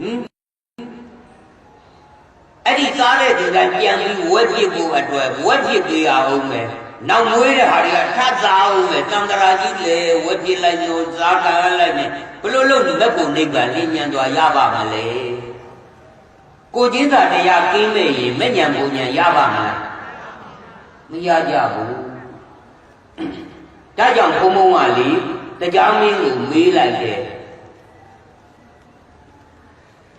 ဟင်အဲ့ဒီစားတဲ့ဒီကပြန်ပြီးဝက်ပြစ်ဖို့အတွက်ဝက်ပြစ်ပေးရအောင်မယ်နောက်မွေးတဲ့ဟာတွေကထပ်စားအောင်မယ်တန်တရာကြီးလေဝက်ပြစ်လိုက်လို့စားကလိုက်မယ်ဘလို့လို့ဒီဘက်ကိုနိဗ္ဗာန်လင်းမြန်သွားရပါမလဲကိုချင်းသာတရားကင်းမဲ့ရင်မဲ့ညံပုံညံရပါမလားမရကြဘူးဒါကြောင့်ဘုံဘုံကလေတရားမင်းကိုမေးလိုက်တယ်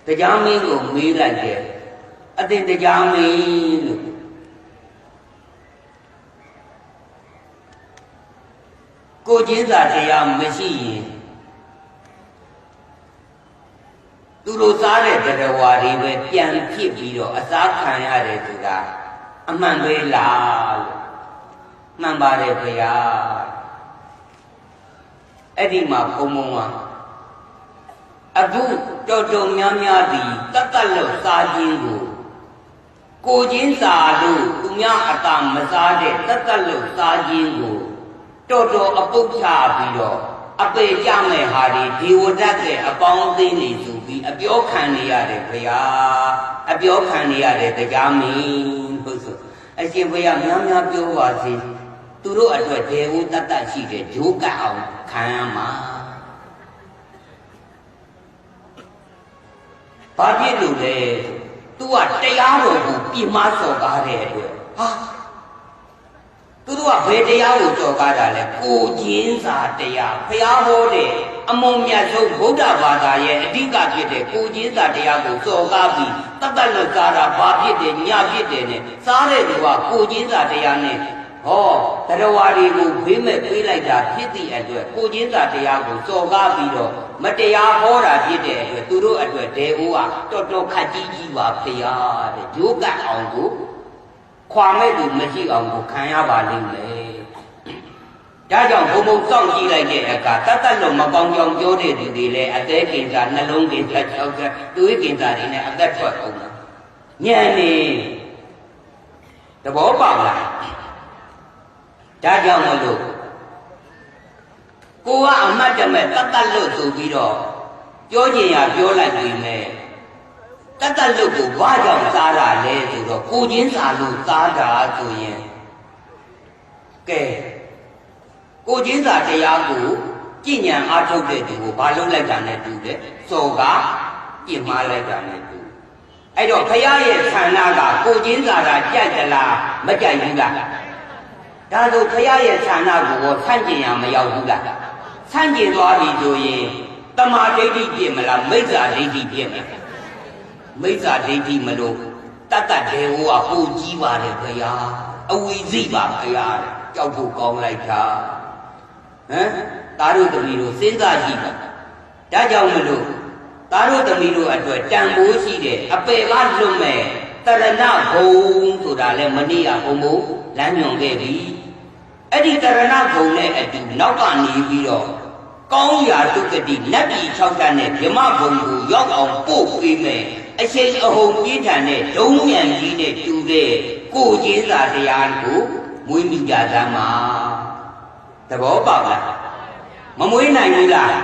တရားမင်းကိုမေးလိုက်တယ်အတင်တရားမင်းလို့ကိုချင်းစာတရားမရှိရင်သူတို့စားတဲ့တရားဝါတွေပဲပြန်ဖြစ်ပြီးတော့အစားခံရတယ်ဆိုတာအမှန်ပဲလားလို့မှန်ပါတယ်ခင်ဗျာအဲ့ဒီမှာဘုံဘုံကအခု တော်တော်များများသည်တတ်တတ်လို့စားခြင်းကိုကိုချင်းစာလို့သူများအတာမစားတဲ့တတ်တတ်လို့စားခြင်းကိုတော်တော်အပုတ်ချပြီးတော့အပေကြမဲ့ဟာဒီဒေဝဒတ်ရဲ့အပေါင်းအသင်းတွေဆိုပြီးအပြောခံနေရတယ်ခရားအပြောခံနေရတယ်တရားမင်းလို့ဆိုအရှင်ဘုရားများများပြောပါစေသူတို့အတွက်ဒေဝတတ်တတ်ရှိတဲ့ဂျိုးကတ်အောင်ခံရမှာ ဘာဖြစ်လို့လဲသူကတရားတော်ကိုပြမစော်ကားတဲ့အတွက်ဟာသူတို့ကဘယ်တရားကိုစော်ကားတာလဲကိုချင်းစာတရားဖျားဟောတဲ့အမုံမြတ်ဆုံးဗုဒ္ဓဘာသာရဲ့အဓိကဖြစ်တဲ့ကိုချင်းစာတရားကိုစော်ကားပြီးတတ်တတ်လွတ်ကားတာဘာဖြစ်တယ်ညဖြစ်တယ်နဲ့စားတဲ့သူကကိုချင်းစာတရားနဲ့ ဟောတရားဝါတွေကိုဘေးမဲ့ပေးလိုက်တာဖြစ်သည့်အတွက်ကိုချင်းစာတရားကိုစော်ကားပြီးတော့မတရားဟောတာဖြစ်တဲ့အတွက်သူတို့အတွက်ဒေအိုးကတော်တော်ခက်ကြီးကြီးပါဖရာတဲ့ဂျိုးကတ်အောင်ကိုခွာမဲ့သူမရှိအောင်ကိုခံရပါလိမ့်မယ်ဒါကြောင့်ဘုံဘုံစောင့်ကြည့်လိုက်တဲ့အခါတတ်တတ်လို့မကောင်းကြောင်ပြောတဲ့သူတွေလည်းအသေးကင်စာနှလုံးကင်စာ၆ချက်တွေးကင်စာတွေနဲ့အသက်ထွက်အောင်လားညံနေသဘောပေါက်လား ဒါကြောင့်မလို့ကိုကအမတ်တမဲ့တတ်တတ်လို့ဆိုပြီးတော့ပြောကျင်ရပြောလိုက်ပြီမဲ့တတ်တတ်လို့ကိုဘာကြောင့်စားတာလဲဆိုတော့ကိုချင်းစားလို့စားတာဆိုရင်ကဲကိုချင်းစားတရားကိုကြည်ညံအားထုတ်တဲ့သူကိုဘာလုပ်လိုက်တာနဲ့တူတယ်စော်ကပြင်းမလိုက်တာနဲ့တူအဲ့တော့ဖရာရဲ့ဌာနကကိုချင်းစားတာကြိုက်သလားမကြိုက်ဘူးလား ဒါဆိုဖရာရဲ့ဌာနကိုဟောဆန့်ကျင်ရမရောက်ဘူးလားဆန့်ကျင်သွားပြီဆိုရင်တမာဒိဋ္ဌိပြည့်မလားမိစ္ဆာဒိဋ္ဌိပြည့်မလားမိစ္ဆာဒိဋ္ဌိမလို့တတ်တတ်တယ်ဟိုကပိုကြီးပါတယ်ခရားအဝီစီပါခရားကြောက်ဖို့ကောင်းလိုက်တာဟမ်သားတို့သမီးတို့စဉ်းစားကြည့်ပါဒါကြောင့်မလို့သားတို့သမီးတို့အတွက်တန်ဖိုးရှိတဲ့အပေကလွတ်မဲ့တရဏဘုံဆိုတာလဲမနေ့ကဘုံဘုံလမ်းညွန်ခဲ့ပြီ အဲ့ဒီတရဏဘုံနဲ့အတူနောက်ကနေပြီးတော့ကောင်းရာတုကတိနတ်ပြည်၆တန်းနဲ့ဗြမဘုံကိုရောက်အောင်ပို့ပေးမယ်အရှိန်အဟုန်ပြင်းထန်တဲ့ဒုံးမြန်ကြီးနဲ့တူတဲ့ကိုချင်းစာတရားကိုမွေးမိကြသမ်းပါသဘောပေါက်လားမမွေးနိုင်ဘူးလား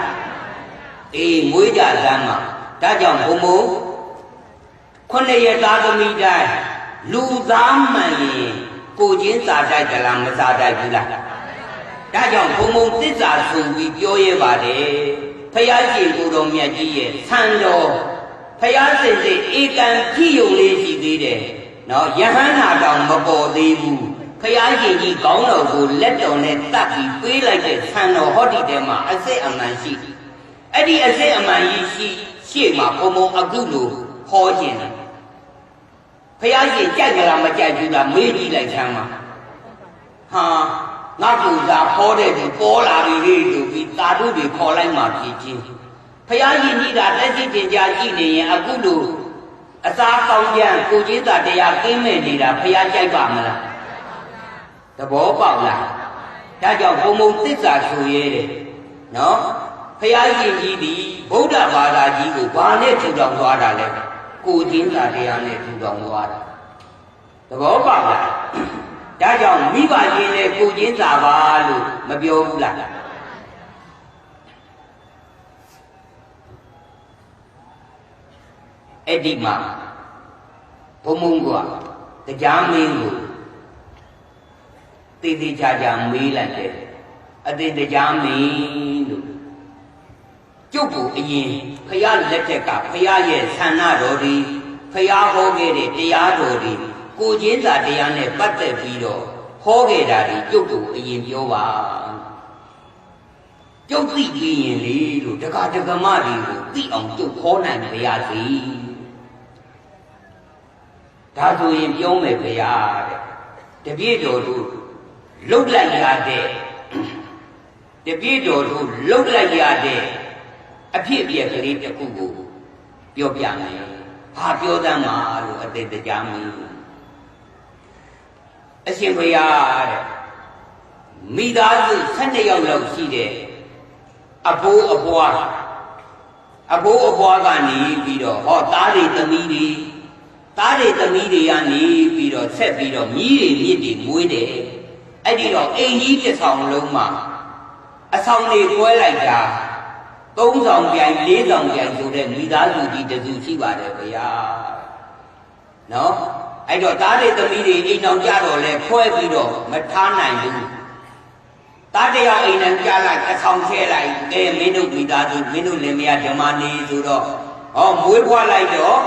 အေးမွေးကြသမ်းပါဒါကြောင့်ဘုံဘုံခုနှစ်ရသားသမီးတိုင်းလူသားမှန်ရင် ကိုချင်းစာတိုက်ကြလားမစာတိုက်ဘူးလားဒါကြောင့်ဘုံဘုံသစ္စာဆိုပြီးပြောရပါတယ်ဖယားရှင်ကိုတော်မြတ်ကြီးရဲ့ဆံတော်ဖယားစင်စစ်ဧကံဖြစ်ယုံလေးရှိသေးတယ်နော်ယဟန္တာတောင်မပေါ်သေးဘူးဖယားရှင်ကြီးကောင်းတော်ကိုလက်တော်နဲ့တတ်ပြီးပေးလိုက်တဲ့ဆံတော်ဟောဒီတဲမှာအစစ်အမှန်ရှိအဲ့ဒီအစစ်အမှန်ကြီးရှိရှေ့မှာဘုံဘုံအခုလိုဟောခြင်းတယ် ဖယားရှင်ကြိုက်ကြလားမကြိုက်ဘူးလားမေးကြည့်လိုက်ချမ်းပါဟာငါကူသာဟောတဲ့သူပေါ်လာပြီလေဆိုပြီးသာဓုတွေခေါ်လိုက်မှဖြစ်ချင်းဖယားရှင်ကြီးကလက်ရှိတင်ကြကြည့်နေရင်အခုလိုအစားကောင်းကြံကိုကြီးသာတရားကင်းမဲ့နေတာဖယားကြိုက်ပါမလားသဘောပေါက်လားဒါကြောင့်ဘုံဘုံသစ္စာဆိုရဲတယ်နော်ဖယားရှင်ကြီးဒီဗုဒ္ဓဘာသာကြီးကိုဘာနဲ့ထူထောင်သွားတာလဲ ကိုချင်းသာတရားနဲ့ထူထောင်သွားတာသဘောပေါက်လားဒါကြောင့်မိဘချင်းနဲ့ကိုချင်းသာပါလို့မပြောဘူးလားအဲ့ဒီမှာဘုံမုံကတရားမင်းကိုတေးသေးချာချာမေးလိုက်တယ်အသင်တရားမင်းလို့ ကျုပ်ကိုအရင်ဖရာလက်ထက်ကဖရာရဲ့ဆန္ဒတော်ဒီဖရာဟောခဲ့တဲ့တရားတော်ဒီကိုချင်းစာတရားနဲ့ပတ်သက်ပြီးတော့ဟောခဲ့တာဒီကျုပ်ကိုအရင်ပြောပါကျုပ်သိပြီးရင်လေလို့တက္ကဒကမတွေကိုသိအောင်ကျုပ်ခေါ်နိုင်ပါရစေဒါဆိုရင်ပြောမယ်ဗျာတဲ့တပြည့်တော်တို့လှုပ်လိုက်ရတဲ့တပြည့်တော်တို့လှုပ်လိုက်ရတဲ့ အဖြစ်အပျက်ကလေးတစ်ခုကိုပြောပြမယ်ဘာပြောတမ်းမှာလို့အတိတ်တရားမင်းအရှင်ဘုရားတဲ့မိသားစု12ယောက်လောက်ရှိတဲ့အဘိုးအဘွားအဘိုးအဘွားကနေပြီးတော့ဟောသားတွေသမီးတွေသားတွေသမီးတွေကနေပြီးတော့ဆက်ပြီးတော့မြည်တွေမြစ်တွေမွေးတယ်အဲ့ဒီတော့အိမ်ကြီးတစ်ဆောင်လုံးမှာအဆောင်တွေကွဲလိုက်တာ သုံးဆောင်ပြိုင်လေးဆောင်ပြိုင်ဆိုတဲ့မိသားစုကြီးတစုရှိပါတယ်ဗျာနော်အဲ့တော့သားတွေသမီးတွေအိမ်အောင်ကြတော့လဲခွဲပြီးတော့မထားနိုင်ဘူးသားတယောက်အိမ်နဲ့ကြားလိုက်အဆောင်ချဲလိုက်အဲမင်းတို့မိသားစုမင်းတို့လင်မယားဓမ္မနေဆိုတော့ဟောမွေးဖွားလိုက်တော့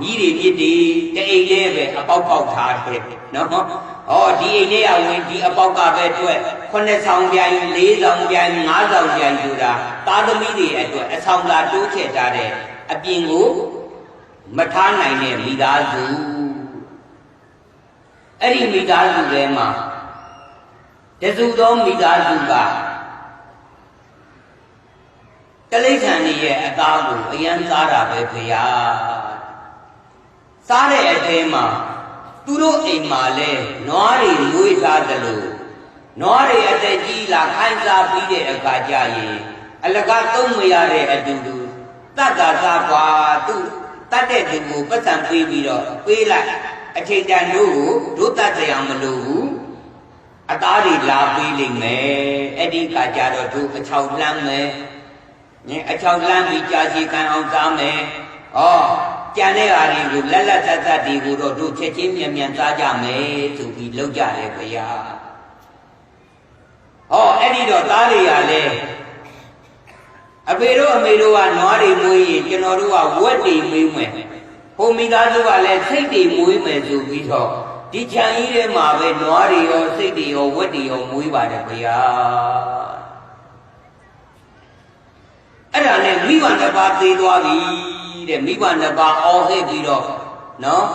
ညီတွေမြစ်တွေတအိမ်လေးပဲအပေါက်ပေါက်ထားတယ်နော်ဟောဒီအိမ်လေးကဝင်ဒီအပေါက်ကပဲအတွက်ခုနှစ်ဆောင်ပြိုင်လေးဆောင်ပြိုင်ငါးဆောင်ပြိုင်ဆိုတာ သားသမီးတွေအတွက်အဆောင်သာတိုးချဲ့ထားတဲ့အပြင်ကိုမထားနိုင်တဲ့မိသားစုအဲ့ဒီမိသားစုထဲမှာတစုသောမိသားစုကတလိษံကြီးရဲ့အသားကိုအယံစားတာပဲဖေယားစားတဲ့အထဲမှာသူတို့အိမ်မှာလဲနွားတွေမွေးထားတယ်လို့နွားတွေအသက်ကြီးလာခိုင်းစားပြီးတဲ့အခါကျရင် အလကားသုံးမရတဲ့အတူတူတတ်တာစားကွာသူတတ်တဲ့သူကိုပတ်စံပေးပြီးတော့ပေးလိုက်အချိန်တန်တို့ကိုတို့တတ်ကြရမလို့ဘူးအသားတွေလာပေးလိမ့်မယ်အဲ့ဒီကကြတော့သူအချောက်လမ်းမယ်ညအချောက်လမ်းပြီးကြာစီခံအောင်စားမယ်ဩကြံတဲ့ဟာတွေကိုလက်လက်သက်သက်တွေကိုတော့တို့ချက်ချင်းမြန်မြန်စားကြမယ်သူပြီးလောက်ကြတယ်ဗျာဟောအဲ့ဒီတော့သားတွေကလည်း အဖေတို့အမေတို့ကနွားတွေမွေးရင်ကျွန်တော်တို့ကဝက်တွေမွေးမယ်ဟိုမိသားစုကလည်းစိတ်တွေမွေးမယ်ဆိုပြီးတော့ဒီခြံကြီးထဲမှာပဲနွားတွေရောစိတ်တွေရောဝက်တွေရောမွေးပါတယ်ဗျာအဲ့ဒါနဲ့မိဘနှစ်ပါးသေးသွားပြီတဲ့မိဘနှစ်ပါးအော်ဟစ်ပြီးတော့နော်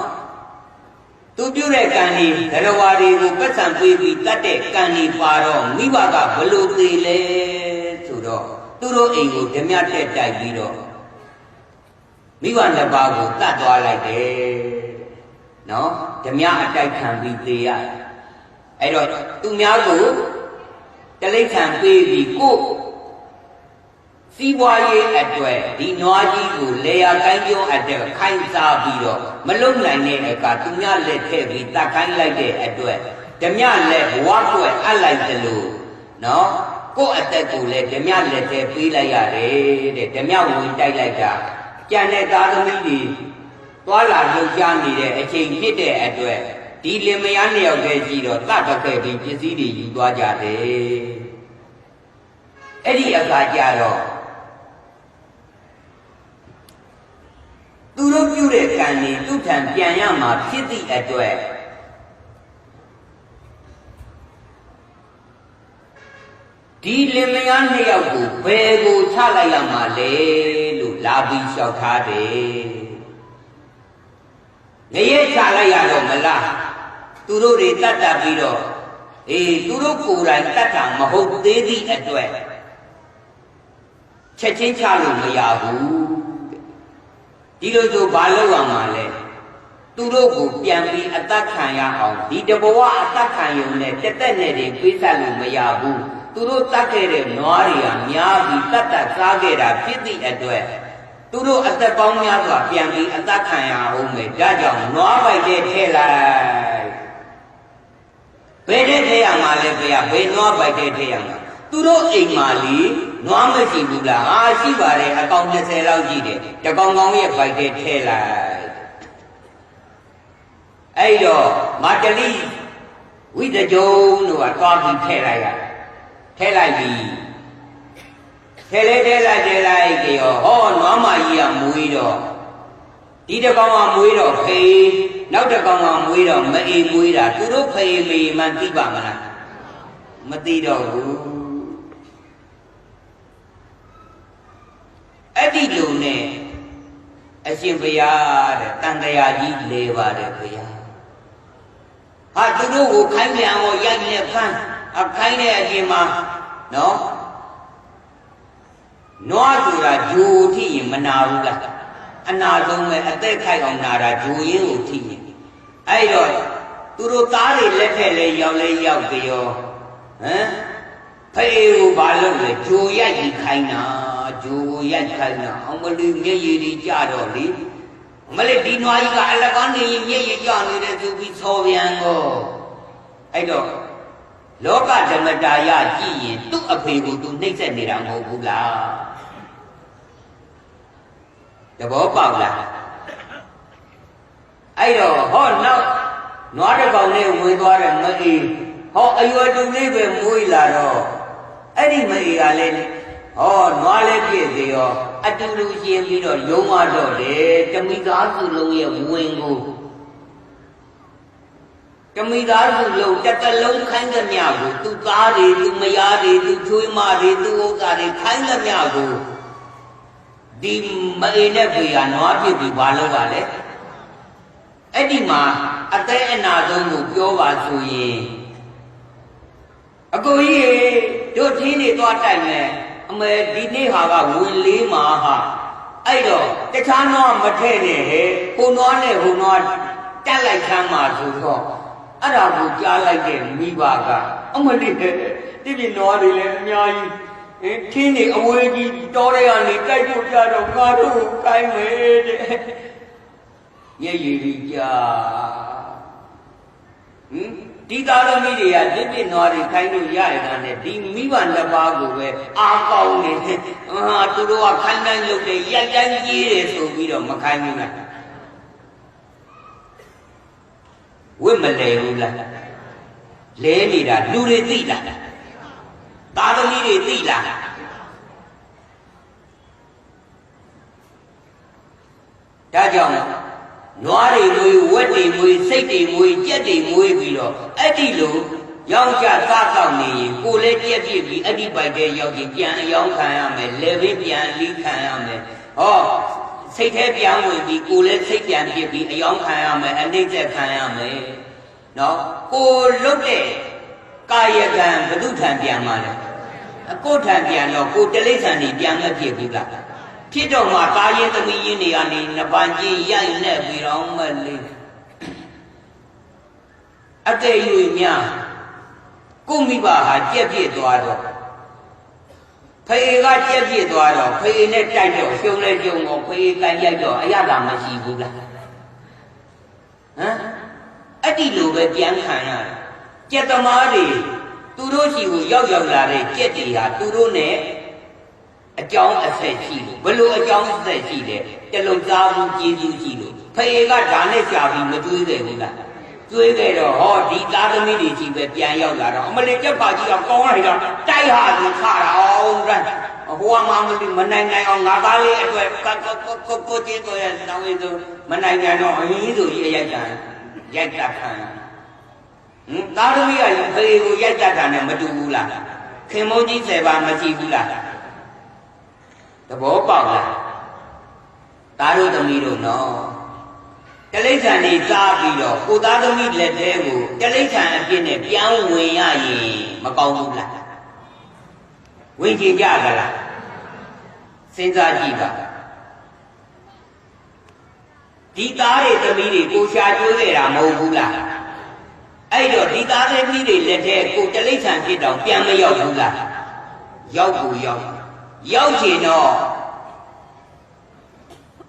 သူပြုတဲ့ကံဒီဒရဝါတွေကိုပတ်စံပေးပြီးတတ်တဲ့ကံဒီပါတော့မိဘကဘလို့သေးလဲဆိုတော့ သူတို့အိမ်ကိုဓမြတက်တိုက်ပြီးတော့မိဘနှစ်ပါးကိုတတ်သွားလိုက်တယ်နော်ဓမြအတိုက်ခံပြီးသေးရအဲ့တော့သူများကိုတလိษံပေးပြီးကိုစီးပွားရေးအတွက်ဒီနွားကြီးကိုလေယာကိုင်းပြုံးအတွက်ခိုင်းစားပြီးတော့မလုံနိုင်တဲ့အခါသူများလက်ထည့်ပြီးတတ်ခိုင်းလိုက်တဲ့အတွက်ဓမြလက်ဘဝကွယ်အပ်လိုက်တယ်လို့နော် ကိုယ့်အသက်ကိုလည်းဓမြလက်ထဲပေးလိုက်ရတယ်တဲ့ဓမြဝင်တိုက်လိုက်တာကြံတဲ့သားသမီးတွေသွားလာလှုပ်ရှားနေတဲ့အချိန်ဖြစ်တဲ့အတွက်ဒီလင်မယားနှစ်ယောက်တည်းရှိတော့တတ်တခဲ့ပြီးပစ္စည်းတွေယူသွားကြတယ်အဲ့ဒီအခါကျတော့သူတို့ပြုတဲ့ကံတွေသူ့ထံပြန်ရမှာဖြစ်သည့်အတွက် ဒီလင်မယားနှစ်ယောက်ကိုဘယ်ကိုချလိုက်ရမှာလဲလို့လာပြီးလျှောက်ထားတယ်။ငရဲချလိုက်ရတော့မလားသူတို့တွေတတ်တတ်ပြီးတော့အေးသူတို့ကိုယ်တိုင်တတ်တာမဟုတ်သေးသည့်အတွက်ချက်ချင်းချလို့မရဘူးဒီလိုဆိုဘာလုပ်ရမှာလဲသူတို့ကိုပြန်ပြီးအသက်ခံရအောင်ဒီတဘဝအသက်ခံရုံနဲ့တက်တက်နဲ့တွေပြေးဆက်လို့မရဘူး သူတို့တတ်ခဲ့တဲ့နွားတွေကများပြီးတတ်တတ်စားခဲ့တာဖြစ်သည့်အတွက်သူတို့အသက်ပေါင်းများစွာပြန်ပြီးအသက်ခံရအောင်မယ်ဒါကြောင့်နွားပိုက်တဲ့ထဲလိုက်ဘယ်တဲ့ထဲရမှာလဲဖေရဘယ်နွားပိုက်တဲ့ထဲရမှာသူတို့အိမ်မှာလီနွားမရှိဘူးလားဟာရှိပါတယ်အကောင်20လောက်ရှိတယ်တကောင်ကောင်ရဲ့ပိုက်တဲ့ထဲလိုက်အဲ့တော့မာတလိဝိတကြုံတို့ကသွားပြီးထဲလိုက်ရ ထဲလိုက်ပြီထဲလဲထဲလိုက်ထဲလိုက်ကြောဟောနွားမကြီးကမွေးတော့ဒီတကောင်ကမွေးတော့ဖေးနောက်တကောင်ကမွေးတော့မအေးမွေးတာသူတို့ဖေးမေမှန်သိပါမလားမသိတော့ဘူးအဲ့ဒီလိုနဲ့အရှင်ဘုရားတဲ့တန်တရားကြီးလေပါတယ်ဘုရားဟာသူတို့ကိုခိုင်းပြန်ဟောရိုက်နေဖမ်း အခိုင်းတဲ့အပြင်မှာနော်နွားဆိုတာဂျိုထိရင်မနာဘူးလားအနာဆုံးပဲအသက်ခိုက်အောင်နာတာဂျိုရင်းကိုထိရင်အဲ့တော့သူတို့သားတွေလက်ထက်လဲရောက်လဲရောက်ကြရောဟမ်ဖေးကိုဘာလုပ်လဲဂျိုရိုက်ကြီးခိုင်းတာဂျိုကိုရိုက်ခိုင်းတာအောင်မလူမျက်ရည်တွေကြတော့လေမလေးဒီနွားကြီးကအလကားနေရင်မျက်ရည်ကြနေတယ်သူပြီးသောပြန်ကိုအဲ့တော့ လောကဓမ္မတာယကြည့်ရင်သူ့အဖေကိုသူနှိမ့်ဆက်နေတာမဟုတ်ဘူးလားတဘောပေါက်လားအဲ့တော့ဟောနောက်နွားတစ်ကောင်လေးဝင်သွားတယ်မအေးဟောအရွယ်တူလေးပဲမွေးလာတော့အဲ့ဒီမအေးကလည်းဟောနွားလည်းပြည့်စေရောအတူတူရှင်ပြီးတော့ယုံမတော့တယ်တမိသားစုလုံးရဲ့ဝင်ကို တမိသားစုလုံးတစ်ကလုံးခိုင်းသမျှကိုသူ့သားတွေသူ့မယားတွေသူ့ချွေးမတွေသူ့ဥစ္စာတွေခိုင်းသမျှကိုဒီမအေးနဲ့ဖေကနွားပြစ်ပြီးဘာလုပ်ပါလဲအဲ့ဒီမှာအသေးအနာဆုံးကိုပြောပါဆိုရင်အကိုကြီးတို့ထင်းနေသွားတိုက်မယ်အမေဒီနေ့ဟာကဝင်လေးမှာဟာအဲ့တော့တခြားနွားမထဲ့နဲ့ဟဲ့ကိုနွားနဲ့ဟိုနွားတက်လိုက်ချမ်းမှာဆိုတော့ အဲ့ဒါကိုကြားလိုက်တဲ့မိဘကအမလေးတိပြနွားတွေလည်းအများကြီးအင်းထင်းနေအဝေးကြီးတောထဲကနေတိုက်ဖို့ကြတော့ငါတို့ကိုကိုင်းမယ်တဲ့ညရည်ကြီးကြာဟင်ဒီသားသမီးတွေကပြစ်ပြစ်နွားတွေခိုင်းလို့ရရတာနဲ့ဒီမိဘနှစ်ပါးကိုပဲအာကောင်းနေတယ်ဟာသူတို့ကခိုင်းတိုင်းလုပ်တယ်ရိုက်တိုင်းကြီးတယ်ဆိုပြီးတော့မခိုင်းဘူးလား ဝိမလဲဘူးလားလဲနေတာလူတွေသိလားသားသမီးတွေသိလားဒါကြောင့်နွားတွေမွေးဝက်တွေမွေးစိတ်တွေမွေးကြက်တွေမွေးပြီးတော့အဲ့ဒီလိုရောင်းချသားကောက်နေရင်ကိုလည်းကြက်ပြစ်ပြီးအဲ့ဒီပိုက်တဲ့ရောက်ရင်ပြန်အယောင်းခံရမယ်လေဘေးပြန်လီးခံရမယ်ဟော စိတ်แท้ပြန်ဝင်ပြီးကိုလည်းစိတ်ပြန်ပြစ်ပြီးအယောင်းခံရမယ်အနှိမ့်သက်ခံရမယ်နော်ကိုလွတ်တဲ့ကာယကံဘု து ထံပြန်มาလဲအကိုထံပြန်တော့ကိုတလိษံနေပြန်မဖြစ်ဘူးလားဖြစ်တော့မှကာယသမီးရင်းတွေကနေနပန်ကြီးရိုက်နဲ့ပြီးတော့မလေးအကယ်၍များကိုမိဘဟာကြက်ပြစ်သွားတော့ ဖေကကြက်ပြစ်သွားတော့ဖေနဲ့တိုက်တော့ရှုံလဲရှုံတော့ဖေကန်ရိုက်တော့အရသာမရှိဘူးလားဟမ်အဲ့ဒီလိုပဲပြန်ခံရတယ်ကြက်သမားတွေသူတို့ရှိကိုရောက်ရောက်လာတဲ့ကြက်တွေဟာသူတို့နဲ့အကြောင်းအဆက်ရှိလို့ဘလို့အကြောင်းအဆက်ရှိတယ်တလုံသားမှုကျေးဇူးရှိလို့ဖေကဒါနဲ့ရှာပြီးမတွေးခဲ့ဘူးလား တွေးခဲ့တော့ဟောဒီသားသမီးတွေကြီးပဲပြန်ရောက်လာတော့အမလေးကြက်ပါကြီးကကောင်းလိုက်တော့တိုက်ဟာသူခါတာအောင်ရဟိုကမှမလို့မနိုင်နိုင်အောင်ငါသားလေးအတွက်ကကိုကိုကိုကျေးကိုရဲ့တောင်းရဆိုမနိုင်နိုင်တော့အင်းဆိုကြီးအရိုက်ကြရိုက်တတ်ခံရဟင်သားသမီးကဖေကိုရိုက်တတ်တာနဲ့မတူဘူးလားခင်မိုးကြီးဆယ်ပါမရှိဘူးလားသဘောပေါက်လားသားတို့သမီးတို့နော် တလိဌာန်နေစားပြီးတော့ကိုသားသမီးလက်ထဲကိုတလိဌာန်အပြစ်နဲ့ပြန်ဝင်ရရင်မကောင်းဘူးလားဝင်ကြင်ကြကလားစဉ်းစားကြည့်ပါဒီသားတွေသမီးတွေကိုရှာကျိုးနေတာမဟုတ်ဘူးလားအဲ့တော့ဒီသားသမီးတွေလက်ထဲကိုတလိဌာန်ဖြစ်တော့ပြန်မရောက်ဘူးလားရောက်ကိုရောက်ရောက်ရင်တော့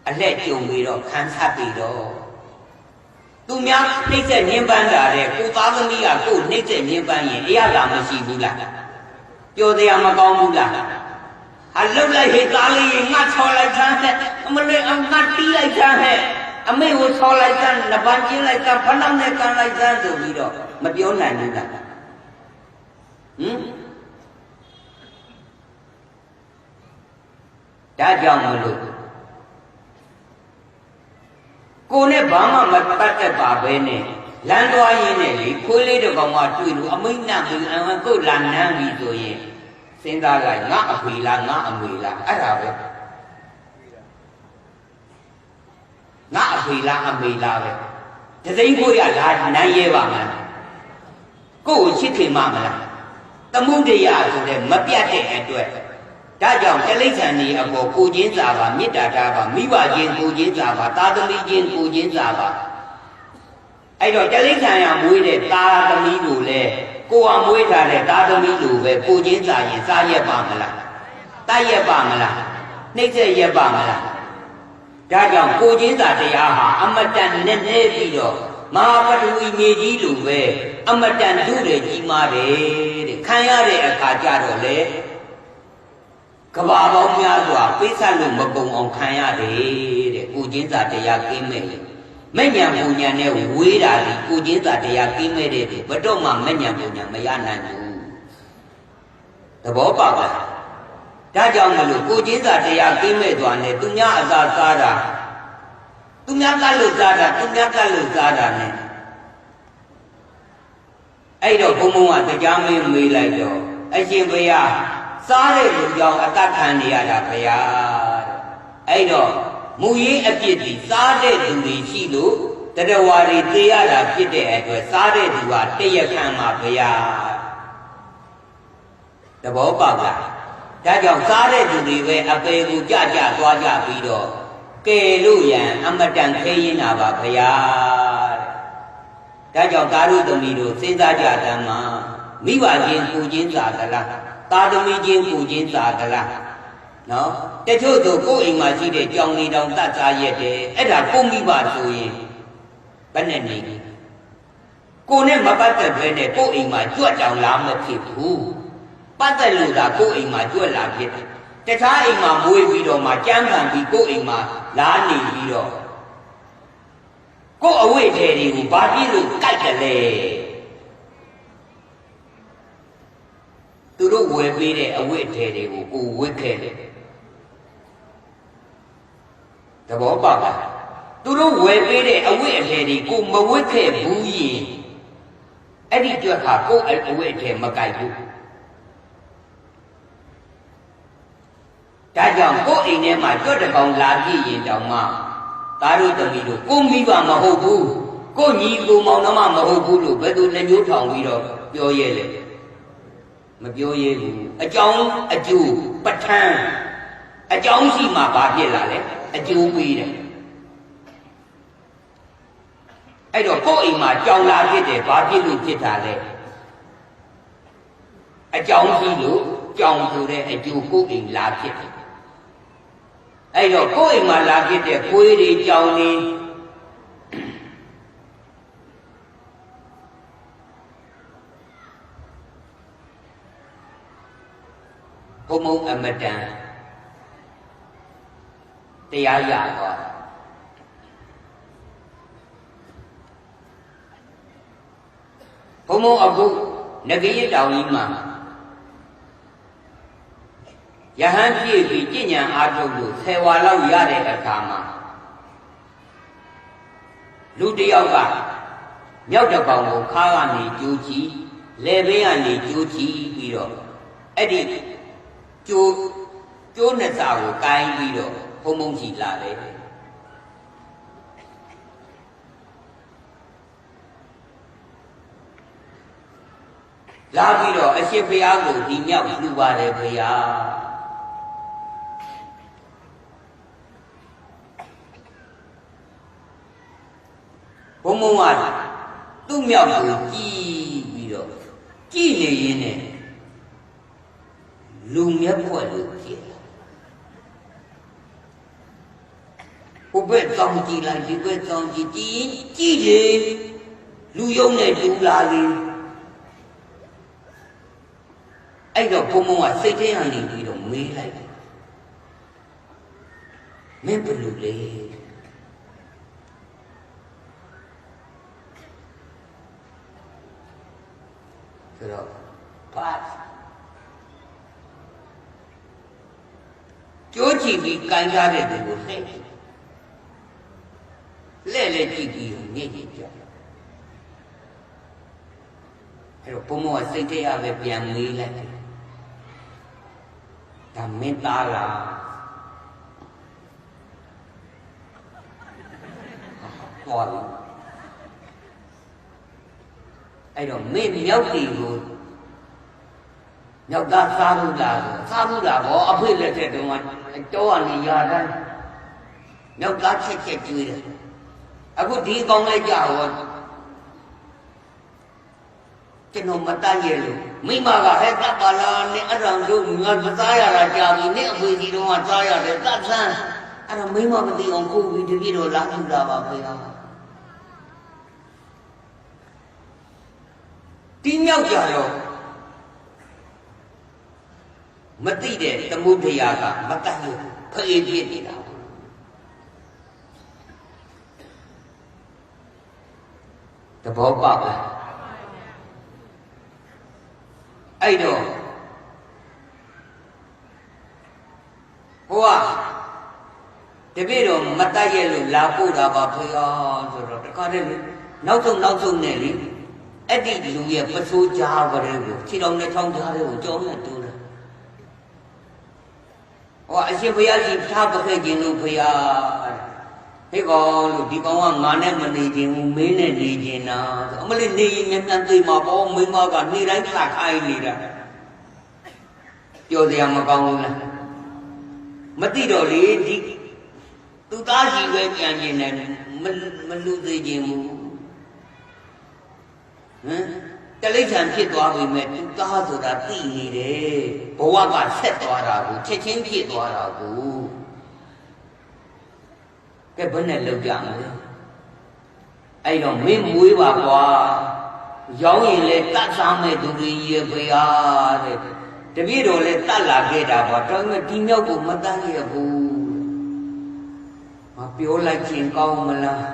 အလက်ကြုံပြီးတော့ခံစားပြီးတော့ သူများနှိမ့်ဆက်ညှဉ်းပန်းတာတဲ့ကိုသားသမီးကကိုနှိမ့်ဆက်ညှဉ်းပန်းရင်အရသာမရှိဘူးလားပြောတရားမကောင်းဘူးလားဟာလှုပ်လိုက်ဟေ့သားလေးငါချော်လိုက်သားနဲ့အမလေးအငါတီးလိုက်သားနဲ့အမေကိုဆော်လိုက်စမ်းနှစ်ပန်းကျင်းလိုက်စမ်းဖနှောက်နဲ့ကန်လိုက်စမ်းဆိုပြီးတော့မပြောနိုင်ဘူးလားဟင်ဒါကြောင့်မလို့ ကိုနဲ့ဘာမှမပတ်သက်ပါပဲနဲ့လမ်းသွားရင်းနဲ့လေခွေးလေးတစ်ကောင်မှတွေ့လို့အမိတ်နဲ့ပြီးအဝကိုလာနမ်းပြီဆိုရင်စဉ်းစားလိုက်ငါအဖေလားငါအမေလားအဲ့ဒါပဲငါအဖေလားအမေလားပဲတသိန်းကိုရလာနိုင်ရဲပါမလားကိုယ့်ကိုချစ်ခင်မမလားတမှုတရားဆိုတဲ့မပြတ်တဲ့အတွက် ဒါကြောင့်တလိษံနေအပေါ်ကိုချင်းစာပါမေတ္တာထားပါမိဘချင်းကိုချင်းစာပါသာသမီချင်းကိုချင်းစာပါအဲ့တော့တလိษံရမွေးတဲ့သာသမီကိုလည်းကိုယ်အမွေးထားတဲ့သာသမီလိုပဲကိုချင်းစာရင်စားရက်ပါမလားတတ်ရက်ပါမလားနှိမ့်ဆက်ရက်ပါမလားဒါကြောင့်ကိုချင်းစာတရားဟာအမတန်နဲ့နေပြီးတော့မဟာပထဝီမြေကြီးလိုပဲအမတန်ထုတယ်ကြီးမားတယ်တဲ့ခံရတဲ့အခါကျတော့လေ ကဘာပေါင်းများစွာပိဿလို့မကုံအောင်ခံရတယ်တဲ့ကိုချင်းစာတရားကင်းမဲ့မဲ့ညာပူညာနဲ့ဝေးတာဒီကိုချင်းစာတရားကင်းမဲ့တဲ့ဘတော့မှမဲ့ညာပူညာမရနိုင်ဘူးသဘောပေါက်လားဒါကြောင့်မလို့ကိုချင်းစာတရားကင်းမဲ့သွားတယ်သူများအသာစားတာသူများကလို့စားတာသူများကလို့စားတာ ਨੇ အဲ့တော့ဘုံဘုံကတရားမင်းမေးလိုက်တော့အရှင်ဘုရား စားတဲ့လူကြောင့်အတတ်ခံနေရတာဘုရားတဲ့အဲ့တော့မူရင်းအပြစ်ဒီစားတဲ့လူတွေရှိလို့တရဝါတွေတေးရတာဖြစ်တဲ့အတွက်စားတဲ့လူကတရခံမှာဘုရားတဘောပေါက်လားဒါကြောင့်စားတဲ့လူတွေပဲအပေကိုကြကြသွားကြပြီးတော့ကဲလို့ရန်အမတန်ခဲရင်တာပါဘုရားတဲ့ဒါကြောင့်ကာရုသမီးတို့စဉ်းစားကြတမ်းမှာမိဘချင်းကိုချင်းစာသလား သာသမီချင်းကိုချင်းစာသလားနော်တချို့တို့ကိုယ်အိမ်မှာရှိတဲ့ကြောင်လေးတောင်တတ်စားရက်တယ်အဲ့ဒါကိုမိဘဆိုရင်ဘယ်နဲ့နေကိုနဲ့မပတ်သက်ဘဲနဲ့ကိုယ်အိမ်မှာကြွက်တောင်လားမဖြစ်ဘူးပတ်သက်လို့သာကိုယ်အိမ်မှာကြွက်လာဖြစ်တယ်တခြားအိမ်မှာမွေးပြီးတော့မှကြမ်းခံပြီးကိုယ်အိမ်မှာလာနေပြီးတော့ကိုယ်အဝိထေတွေကိုဘာဖြစ်လို့ကြိုက်တယ်လဲ သူတို့ဝယ်ပေးတဲ့အဝိထေတွေကိုကိုဝစ်ခဲ့တယ်သဘောပေါက်လားသူတို့ဝယ်ပေးတဲ့အဝိအထေတွေကိုမဝစ်ခဲ့ဘူးရင်အဲ့ဒီကြွက်ခါကိုယ်အဝိအထေမကြိုက်ဘူးဒါကြောင့်ကိုယ်အိမ်ထဲမှာကြွက်တကောင်လာပြည့်ရင်တောင်မှသားတို့သမီးတို့ကိုမိဘမဟုတ်ဘူးကိုညီကိုမောင်နှမမဟုတ်ဘူးလို့ဘယ်သူလက်ညှိုးထောင်ပြီးတော့ပြောရဲလေ မပြောရဲဘူးအကြောင်းအကျိုးပဋ္ဌာန်းအကြောင်းရှိမှဘာဖြစ်လာလဲအကျိုးပေးတယ်အဲ့တော့ကိုယ့်အိမ်မှာကြောင်လာဖြစ်တယ်ဘာဖြစ်လို့ဖြစ်တာလဲအကြောင်းရှိလို့ကြောင်ဆိုတဲ့အကျိုးကိုယ့်အိမ်လာဖြစ်တယ်အဲ့တော့ကိုယ့်အိမ်မှာလာဖြစ်တဲ့ကိုယ်တွေကြောင်နေ ဘုံဘုံအမတန်တရားရသွားဘုံဘုံအခုငကရတောင်ကြီးမှာယဟန်ပြည့်ပြီးကြဉဏ်အားထုတ်လို့ဆယ်ဝါလောက်ရတဲ့အခါမှာလူတယောက်ကမြောက်တကောင်ကိုခါကနေကြိုးကြည့်လယ်ဘေးကနေကြိုးကြည့်ပြီးတော့အဲ့ဒီ ကြိုးကျိုးနှစ်စာကိုကိုင်းပြီးတော့ဘုံဘုံကြီးလာတယ်လာပြီးတော့အရှိဖျားကိုဒီမြောက်လှူပါတယ်ဖျားဘုံဘုံကသူ့မြောက်ကိုကြည်ပြီးတော့ကြည်နေရင်းနဲ့ လူမျက်ဖွက်လို့ဖြစ်လာဟိုဘက်တောင်းကြည့်လိုက်ဒီဘက်တောင်းကြည့်ကြည်ကြည်လေလူယုံနဲ့တူလာလေအဲ့တော့ဘုံဘုံကစိတ်ထဲကနေပြီးတော့မေးလိုက်တယ်မင်းဘယ်လိုလဲ ဆိုတော့ဖတ်ကြိုးချီပြီး ကန်ထားတဲ့သူကိုလှည့်လှည့်လဲကြည့်ပြီးညစ်ညစ်ပြောအဲ့တော့ဘုံမောစိတ်တရားပဲပြန်မေးလိုက်တယ်ဒါမင်းသားလားဟောပြီအဲ့တော့မင်းမြောက်တီကို မြောက်သားစားဘူးလားဆိုစားဘူးလားဗောအဖေလက်ထက်တုန်းကတော့ကနေရာတိုင်းမြောက်သားချက်ချက်ကျွေးတယ်အခုဒီကောင်းလိုက်ကြဟောကျွန်တော်မတတ်ရလို့မိမကဟဲ့တတ်ပါလားနဲ့အရံတို့ငါမစားရတာကြာပြီနဲ့အဖေကြီးတော့ကစားရတယ်တတ်ဆန်းအဲ့တော့မိမမသိအောင်ကိုယ်ပြီးတပြည့်တော့လာထူတာပါဖေဟာတင်းမြောက်ကြတော့ မသိတဲ့သမုဒ္ဒရာကမတတ်လို့ဖေးပြစ်နေတာတဘောပေါက်လားအဲ့တော့ဟိုကတပည့်တော်မတတ်ရဲ့လို့လာပို့တာပါဖေဟာဆိုတော့တခါတည်းနောက်ဆုံးနောက်ဆုံးနဲ့လေအဲ့ဒီလူရဲ့ပစိုးကြားပရဲကိုခြေတော်နဲ့ချောင်းကြားတွေကိုကြောင်းနဲ့တူး တယ်ဟောအရှင်ဘုရားကြီးထားပခဲ့ခြင်းလို့ဘုရားဟေ့ကောင်လို့ဒီကောင်ကငါနဲ့မနေခြင်းဘူးမင်းနဲ့နေခြင်းနာဆိုအမလေးနေရင်မြန်မြန်သိမှာပေါ့မိမကနေတိုင်းခတ်ခိုင်းနေတာပြောစရာမကောင်းဘူးလားမသိတော့လေဒီသူသားကြီးပဲပြန်ခြင်းနဲ့မမလူသေးခြင်းဘူးဟမ် တလိษံဖြစ်သွားပြီမဲ့သူသားဆိုတာသိနေတယ်ဘဝကဆက်သွားတာကိုချက်ချင်းဖြစ်သွားတာကိုကဲဘယ်နဲ့လောက်ကြမလဲအဲ့တော့မင်းမွေးပါကွာရောင်းရင်လေတတ်စားမဲ့သူတွေရေဖေဟာတဲ့တပြည့်တော်လေတတ်လာခဲ့တာပေါ့ဒါပေမဲ့ဒီမြောက်ကိုမတတ်ရဘူးမပြောလိုက်ခြင်းကောင်းမလား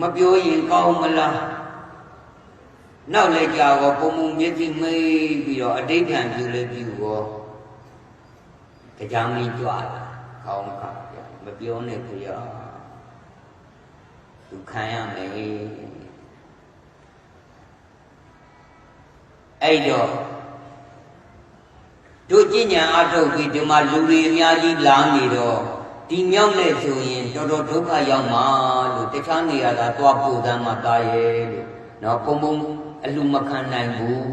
မပြောရင်ကောင်းမလား နောက်လည်းကြာတော့ပုံမှုမျက်စိမိတ်ပြီးတော့အတိတ်ခံပြုလေပြုတော့တရားမင်းကြွလာကောင်းခါပြမပြောနဲ့ခရသူခံရမယ်အဲ့တော့တို့ကျင့်ကြံအထုတ်ပြီးဒီမှာလူတွေအများကြီးလာနေတော့ဒီမြောက်နဲ့ဆိုရင်တော်တော်ဒုက္ခရောက်မှာလို့တခြားနေရာကသွားပို့သမ်းမှာတာရဲ့လို့နော်ပုံပုံ အလူမခံနိုင်ဘူး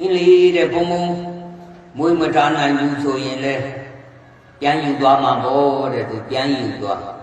အင်းလေးတဲ့ပုံပုံမွေးမထားနိုင်ဘူးဆိုရင်လေပြန်ယူသွားမှာပေါ့တဲ့သူပြန်ယူသွား